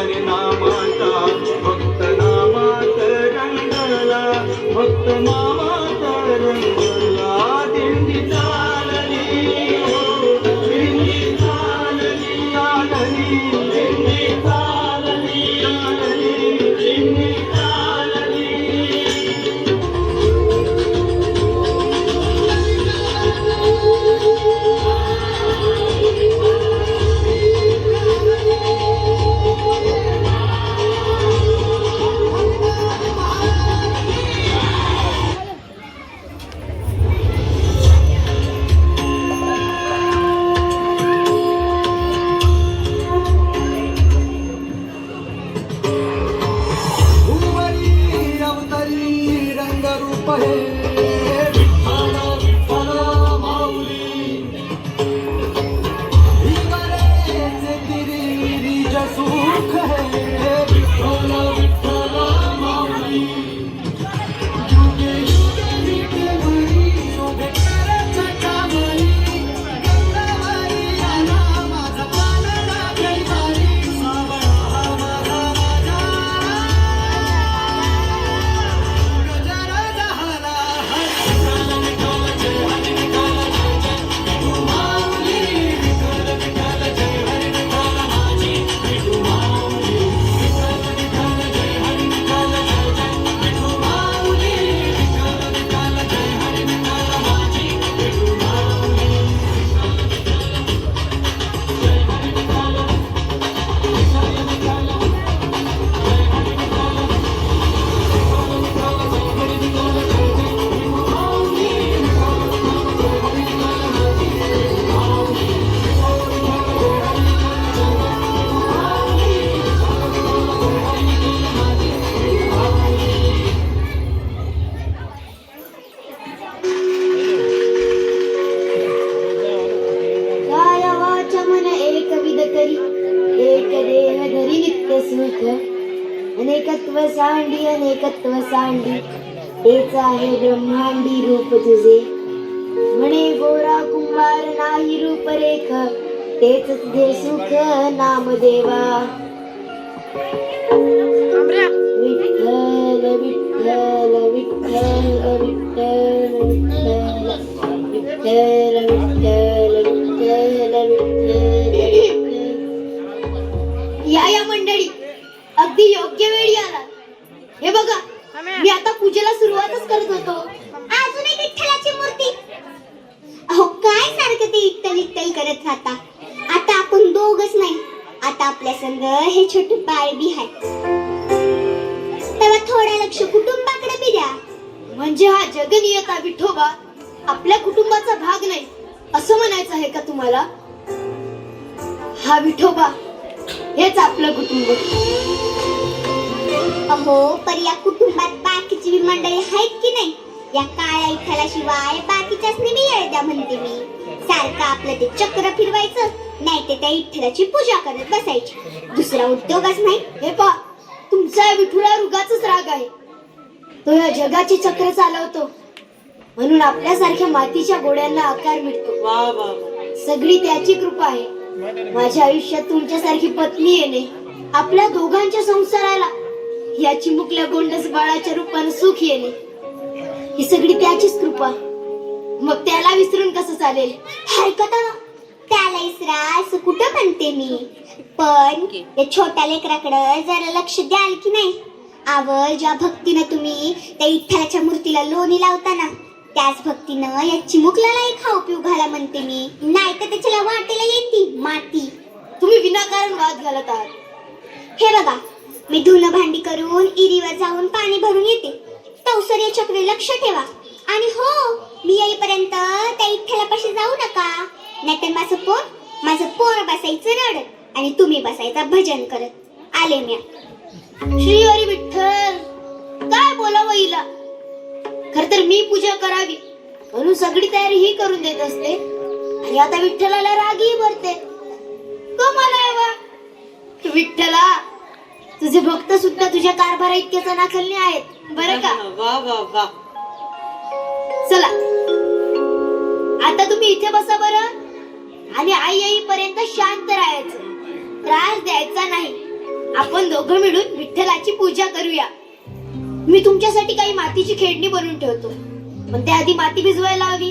পারে না तेच आहे ब्रह्मांडी रूप तुझे. म्हणे गोरा कुंभार नाही रूप रेख तेच तुझे सुख नामदेवा विठ्ठल विठ्ठल विठ्ठल विठ्ठल विठ्ठल विठ्ठल विठ्ठल विठ्ठल विठ्ठल. करत होतो. अजून एक विठ्ठलाची मूर्ती. अहो काय सारखं ते इट्टल इट्टल करत राहता? आता आपण दोघच नाही. आता आपल्या संग हे छोटे बाळ बी आहे तेव्हा थोडं लक्ष कुटुंबाकडे बी द्या. म्हणजे हा जगनियता विठोबा? आपल्या कुटुंबाचा भाग नाही. असं म्हणायचं आहे का तुम्हाला? हा विठोबा हेच आपलं कुटुंब. अहो पर या कुटुंबात बाकीची मंडळी आहेत की नाही? या काळ्या बाकीच्याच बी येळ द्या म्हणते मी. सारखं आपलं ते चक्र फिरवायचं नाही ते त्या इठ्ठलाची पूजा करत बसायची. दुसरा उद्योगच नाही. हे पा तुमचा या विठुळा रुगाच राग आहे. तो या जगाचे चक्र चालवतो. म्हणून आपल्यासारख्या मातीच्या गोड्यांना आकार मिळतो. वा वा वा. सगळी त्याची कृपा आहे. माझ्या आयुष्यात तुमच्यासारखी पत्नी येणे आपल्या दोघांच्या संसाराला या चिमुकल्या गोंडस बाळाच्या रूपाने सुख येणे. ही सगळी त्याचीच कृपा. मग त्याला विसरून कसं चालेल? हरकत त्याला इसरा असं कुठं म्हणते मी? पण या छोट्या लेकराकडं जरा लक्ष द्याल की नाही? आवड ज्या भक्तीनं तुम्ही त्या इठ्ठलाच्या मूर्तीला लोणी लावता ना त्याच भक्तीनं या चिमुकल्यालाही खाऊ पिऊ घाला म्हणते मी. नाही तर त्याच्याला वाटेला येते माती. तुम्ही विनाकारण वाद घालत आहात. हे बघा मी धुणं भांडी करून इरीवर जाऊन पाणी भरून येते. तवसर याच्याकडे लक्ष ठेवा. आणि हो मी येईपर्यंत त्या इठ्ठलापाशी जाऊ नका. नाहीतर माझं पोर माझं पोर बसायचं रडत आणि तुम्ही बसायचा भजन करत. आले म्या. श्री हरी विठ्ठल काय बोलावं हिला? खर तर मी पूजा करावी. म्हणून सगळी तयारी ही करून देत असते. आणि आता विठ्ठलाला रागही भरते. तो मला विठ्ठला तुझे भक्त सुद्धा तुझ्या कारभारा इतके चनाखलने आहेत. बरं का? वा वा वा. चला. आता तुम्ही इथे बसा बरं. आणि आई येईपर्यंत शांत राहायचं. त्रास द्यायचा नाही. आपण दोघं मिळून विठ्ठलाची पूजा करूया. मी तुमच्यासाठी काही मातीची खेळणी बनवून ठेवतो. पण त्याआधी माती भिजवायला हवी.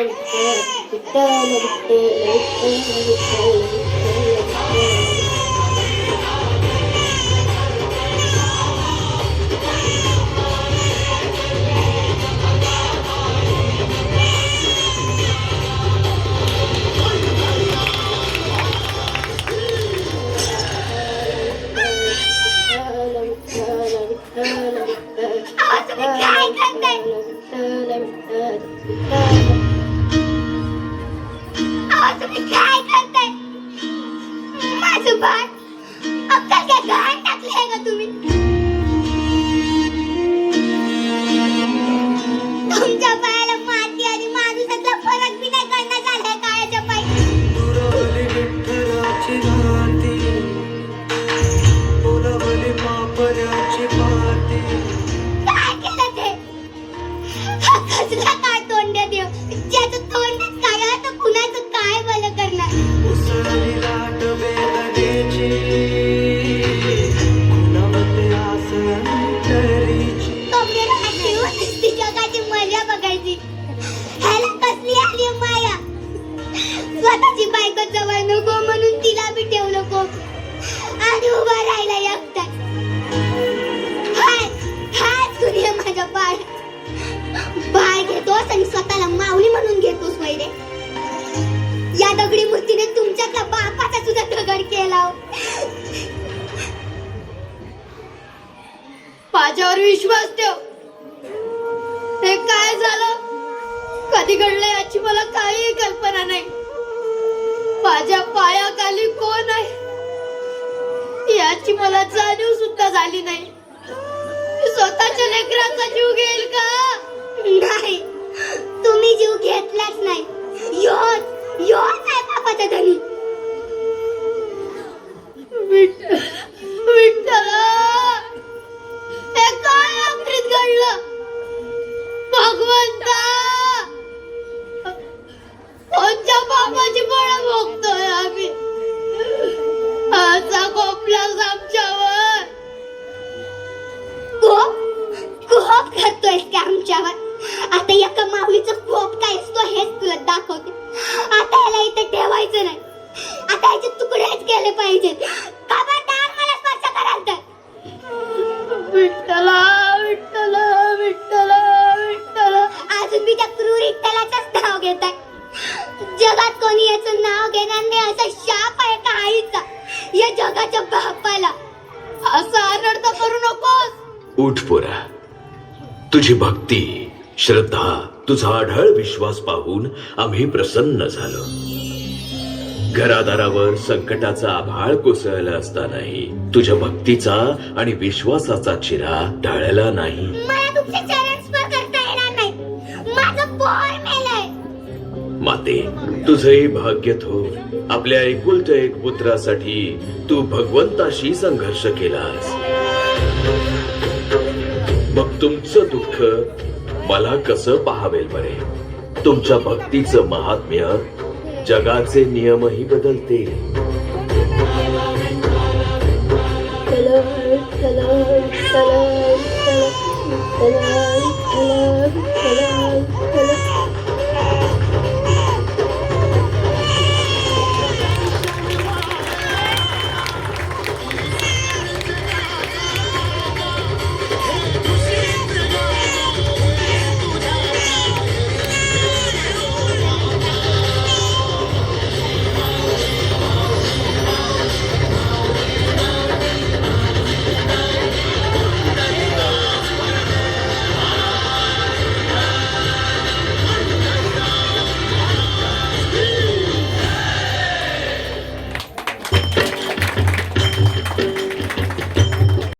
விட்டு விட்டு விட்டு விட்டு माझ्यावर विश्वास ठेव. हे काय झालं? कधी घडलं याची मला काही कल्पना नाही. माझ्या पायाखाली कोण आहे? याची मला जाणीव सुद्धा झाली नाही. स्वतःच्या लेकराचा जीव घेईल का? नाही. तुम्ही जीव घेतलाच नाही. योच. केले पाहिजेत खबरदार मला स्पर्श कराल तर. विठ्ठला विठ्ठला विठ्ठला विठ्ठला. अजून मी त्या क्रूर विठ्ठलाचंच नाव घेत. आहे जगात कोणी याचं नाव घेणार नाही असा शाप आहे का आईचा? या जगाच्या बापाला. असा अनर्थ करू नकोस. उठ पोरा. तुझी भक्ती श्रद्धा तुझा आढळ विश्वास पाहून आम्ही प्रसन्न झालो. घरादारावर संकटाचा आभाळ कोसळला असतानाही तुझ्या भक्तीचा आणि विश्वासाचा चिरा ढाळला नाही. माते तुझे भाग्य थो आपल्या एकुलत्या एक पुत्रासाठी तू भगवंताशी संघर्ष केलास. मग तुमचं दुःख मला कसं पाहावेल बरे? तुमच्या भक्तीचं महात्म्य जगाचे नियमही बदलते तलाल, तलाल,